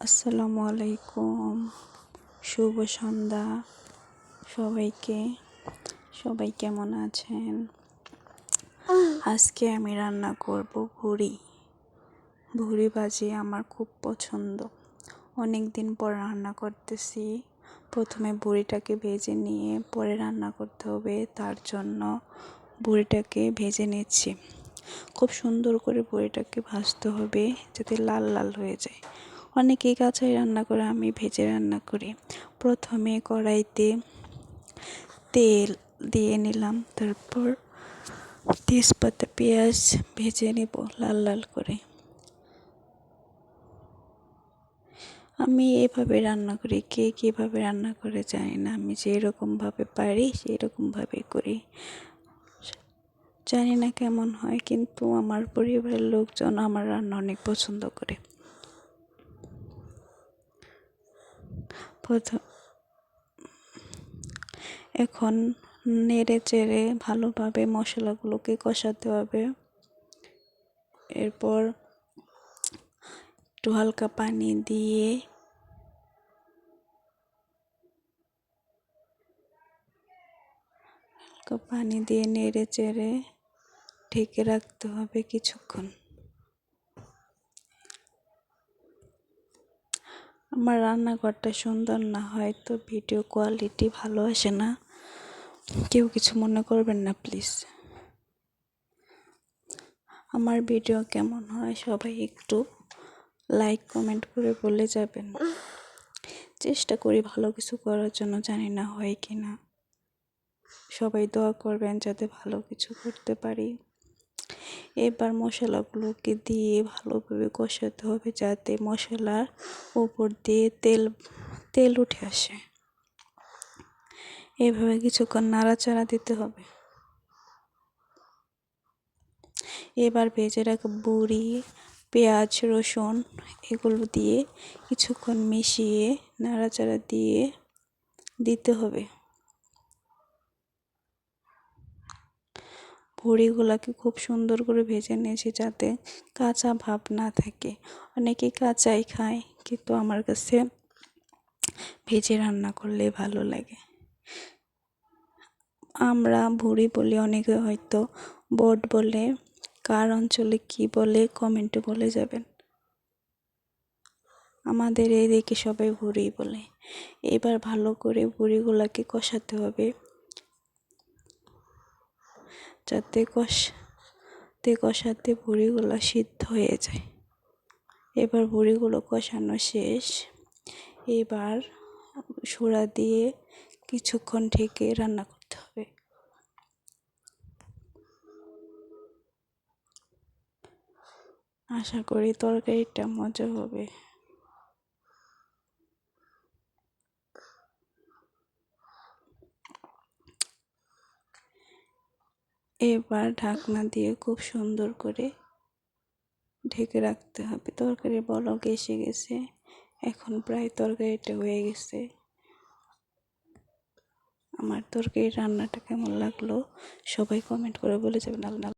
আসসালামু আলাইকুম। শুভ সন্ধ্যা সবাইকে। সবাই কেমন আছেন? আজকে আমি রান্না করব ভুড়ি ভুড়ি ভাজি আমার খুব পছন্দ। অনেক দিন পর রান্না করতেছি। প্রথমে বুড়িটাকে ভেজে নিয়ে পরে রান্না করতে হবে। তার জন্য বুড়িটাকে ভেজে নিচ্ছি। খুব সুন্দর করে বড়িটাকে ভাজতে হবে যাতে লাল লাল হয়ে যায়। অনেকেই কাঁচাই রান্না করে, আমি ভেজে রান্না করি। প্রথমে কড়াইতে তেল দিয়ে নিলাম, তারপর তেজপাতা, পেঁয়াজ ভেজে নেব লাল লাল করে। আমি এভাবে রান্না করি, কে কীভাবে রান্না করে জানি না, আমি যেরকমভাবে পারি সেই রকমভাবে করি। জানি না কেমন হয়, কিন্তু আমার পরিবারের লোকজন আমার রান্না অনেক পছন্দ করে। প্রথম এখন নেড়ে চেড়ে ভালোভাবে মশলাগুলোকে কষাতে হবে। এরপর একটু হালকা পানি দিয়ে হালকা পানি দিয়ে নেড়ে চেড়ে ঢেকে রাখতে হবে কিছুক্ষণ। আমার রান্নাঘরটা সুন্দর না হয়তো ভিডিও কোয়ালিটি ভালো আসে না। কেউ কিছু মনে করবেন না প্লিজ আমার ভিডিও কেমন হয়, সবাই একটু লাইক কমেন্ট করে বলে যাবেন। চেষ্টা করি ভালো কিছু করার জন্য, জানি না হয় কি না সবাই দোয়া করবেন যাতে ভালো কিছু করতে পারি। এবার মশলাগুলোকে দিয়ে ভালোভাবে কষাতে হবে যাতে মশলার উপর দিয়ে তেল তেল উঠে আসে। এভাবে কিছুক্ষণ নাড়াচাড়া দিতে হবে। এবার ভেজে রাখা বুড়ি, পেঁয়াজ, রসুন এগুলো দিয়ে কিছুক্ষণ মিশিয়ে নাড়াচাড়া দিয়ে দিতে হবে। বড়িগুলোকে খুব সুন্দর করে ভেজে নিয়েছি যাতে কাঁচা ভাব না থাকে। অনেকে কাঁচাই খায়, কিন্তু আমার কাছে ভেজে রান্না করলে ভালো লাগে। আমরা ভুড়ি বলি, অনেকে হয়তো বট বলে। কার অঞ্চলে কি বলে কমেন্টে বলে যাবেন। আমাদের এই দিকে সবাই ভুড়ি বলে। এবার ভালো করে ভুড়িগুলোকে কষাতে হবে। যাতে কষাতে কষাতে বুড়িগুলো সিদ্ধ হয়ে যায়। এবার বুড়িগুলো কষানো শেষ। এবার সোড়া দিয়ে কিছুক্ষণ ঢেকে রান্না করতে হবে। আশা করি তরকারিটা মজা হবে। এবার ঢাকনা দিয়ে খুব সুন্দর করে ঢেকে রাখতে হবে। তরকারি বলক এসে গেছে। এখন প্রায় তরকারিটা হয়ে গেছে। আমার তরকারি রান্নাটা কেমন লাগল সবাই কমেন্ট করে বলে যাবেন। আল্লাহ